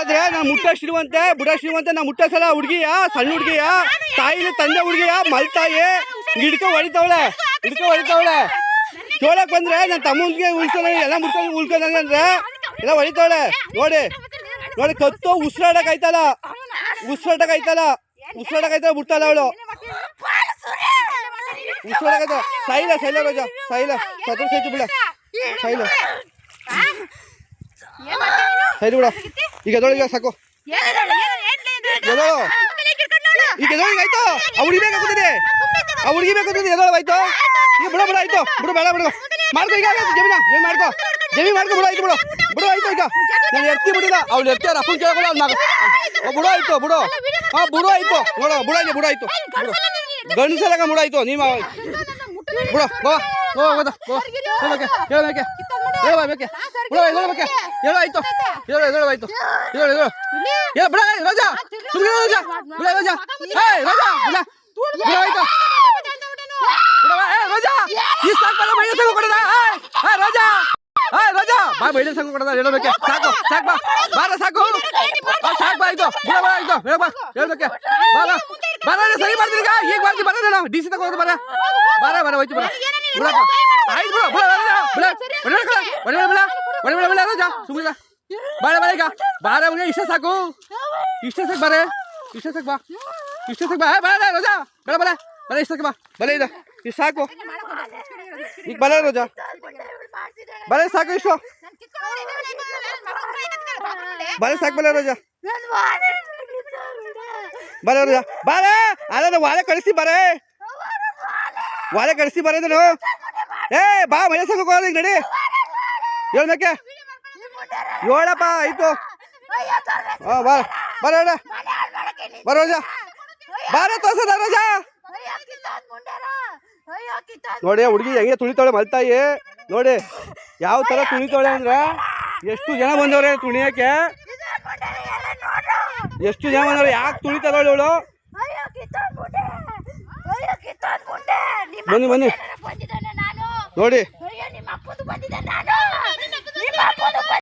ಆದ್ರೆ ನಾ ಮುಟ್ಟ ಶ್ರೀಮಂತೆ, ಬುಡ ಶ್ರೀಮಂತೆ, ನಾ ಮುಟ್ಟ ಸಲ ಹುಡುಗಿಯ, ಸಣ್ಣ ಹುಡುಗಿಯ, ತಾಯಿನ ತಂದೆ ಹುಡುಗಿಯ, ಮಲ್ತಾಯಿ, ಹಿಡ್ಕೊ ಹೊಡಿತಾವಳೆ ಹಿಡ್ಕೊ ಹೊಡಿತಾವಳೆ. ಕೇಳಕ್ ಬಂದ್ರೆ ನನ್ನ ತಮ್ಮನಿಗೆ ಉಳ್ಸೋಣ ಎಲ್ಲ ಮುಟ್ಕೊಂಡು ಉಳ್ಕೊಂಡ್ರೆ ಎಲ್ಲ ಹೊಡಿತಾವಳೆ. ನೋಡಿ ನೋಡಿ, ಕತ್ತು ಉಸಿರಾಡಕ್ ಆಯ್ತಲ್ಲ ಉಸಿರಾಡಕ್ ಆಯ್ತಲ್ಲ ಉಸಿರಾಡಕ್ ಆಯ್ತಲ್ಲ ಮುಟ್ಟಲ್ಲ ಅವಳು ಸೈಲ ಸೈಲ ರೋಜ, ಸೈಲ. ಸತ್ರ ಸೈತು ಬಿಡ. ಸೈಲ. ಸೈಲ್ ಬಿಡ. ಈಗ ಎದೊಳಗೆ ಸಾಕು. ಎದೋಳು ಈಗ ಎದೊಳಗೆ ಆಯ್ತು. ಅವ್ರಿಗೆ ಬೇಕಾಗುತ್ತದೆ ಹುಡುಗಿ ಬೇಕಾಗುತ್ತದೆ ಎದೊಳಗೆ ಆಯ್ತು. ಈಗ ಬಿಡ ಬಿಡ ಆಯ್ತು. ಬಿಡು ಬೇಡ ಬಿಡು. ಮಾಡ್ಕೊ ಈಗ ಜಮೀನ ಜಮೀನ್ ಮಾಡ್ಕೊ. ಜಮೀನ್ ಮಾಡ್ಕೊ ಬಿಡು ಆಯ್ತು ಬಿಡು. ಬಿಡು ಆಯ್ತು ಈಗ. ನಾನು ಎತ್ತಿ ಬಿಡಿಲ್ಲ ಅವ್ಳು ಎತ್ತಿ ಅವ್ರ ಅಪ್ಪನ ಕೇಳಬೇಡ ಅವ್ನು ಬಿಡು ಆಯ್ತು ಬಿಡು. ಹಾ ಬಿಡು ಆಯ್ತು. ನೋಡು ಬಿಡು. ಆಯ್ತು ಬಿಡು ಆಯ್ತು. ಗಂಡಸಲಾಗ ಬಿಡು. ಆಯ್ತು. ನೀವ ಬಿಡು ಬಾ ಹೋ ಹೋಗೋಕೆ ಹೋ ಹೇಳು ಆಯ್ತು. ಹೇಳು ಹೇಳು ಆಯ್ತು. ಹೇಳು ಹೇಳು. ಏ ಬಿಡ ರಾಜಾ. ಬಿಡ ರಾಜಾ. ಏ ರಾಜಾ. ಬಿಡ ಬಿಡ ಆಯ್ತು. ಬಿಡವ ಏ ರಾಜಾ. ಈ ಸಾಕು ಬಾ ಮೈನ ಸಂಗ ಕೊಡದ. ಏ ರಾಜಾ. ಏ ರಾಜಾ. ಬಾ ಕೊಡದ. ಹೇಳಬೇಕೆ ಸಾಕು ಸಾಕು ಬಾ. ಬಾರ ಸಾಕು. ಬಾ, ಸಾಕು ಬಾ ಆಯ್ತು. ಬಿಡ ಬಾ ಆಯ್ತು. ಹೇಳ ಬಾ. ಬಾ ಬರ ಸರಿ ಮಾಡ್ತೀನಿ ಈಗ. ಈಗ ಬರ್ತೀನಿ ಬರ ನಾನು ಡಿ ಸಿ ತಗೊಂಡು ಬರ. ಬಾರ ಬಾರ ಹೋಯ್ತು ಬರ. ಬಾಳೆ ಬಾಳೆ ಈಗ. ಬಾರೆ ಅವನಿಗೆ ಇಷ್ಟ ಸಾಕು. ಇಷ್ಟ ಸಾಕು ಬಾರೆ. ಇಷ್ಟ ಸಾಕು ಬಾ. ಬಾ. ಬಾಳೆ ರೋಜಾ. ಬೇಡ ಬಲೆ ಬಲೆ ಇಷ್ಟ ಬಾ. ಬಲೆ ಇಷ್ಟ ಸಾಕು. ಈಗ ಬಲೆ ರೋಜಾ. ಬಲೆ ಸಾಕು ಇಷ್ಟು. ಬಲೆ ಸಾಕು ಬಲೆ ರೋಜಾ. ಬಲೆ ರೋಜಾ. ಬಾಳೆ ಅಲ್ಲ ವಾಳೆ ಕಳಿಸಿ ಬಾರೆ. ವಾಲೆ ಕಳಿಸಿ ಬರೋದನು ಏ, ಬಾ ಮಳೆ ಸಂಘ ಹೋಗೋದು ನಡಿ. ಹೇಳ್ಬೇಕೆ ಏಳಪ್ಪ, ಆಯ್ತು. ಹಾ, ಬಾ ಬರ ಹೇಳ ಬರ ತೋರ್ಸದ ರೋಜಾ. ನೋಡಿ, ಹುಡುಗಿ ಹೆಂಗೆ ತುಳಿತಾಳೆ ಮಲ್ತಾಯಿ. ನೋಡಿ, ಯಾವ ಥರ ತುಳಿತಾಳೆ ಅಂದ್ರೆ ಎಷ್ಟು ಜನ ಬಂದವ್ರೆ ತುಣಿಯಕ್ಕೆ ಎಷ್ಟು ಜನ ಬಂದವ್ರೆ? ಯಾಕೆ ತುಳಿತಾಳೆ ಇವಳು? ಬನ್ನಿ ಬನ್ನಿ. ನೋಡಿ.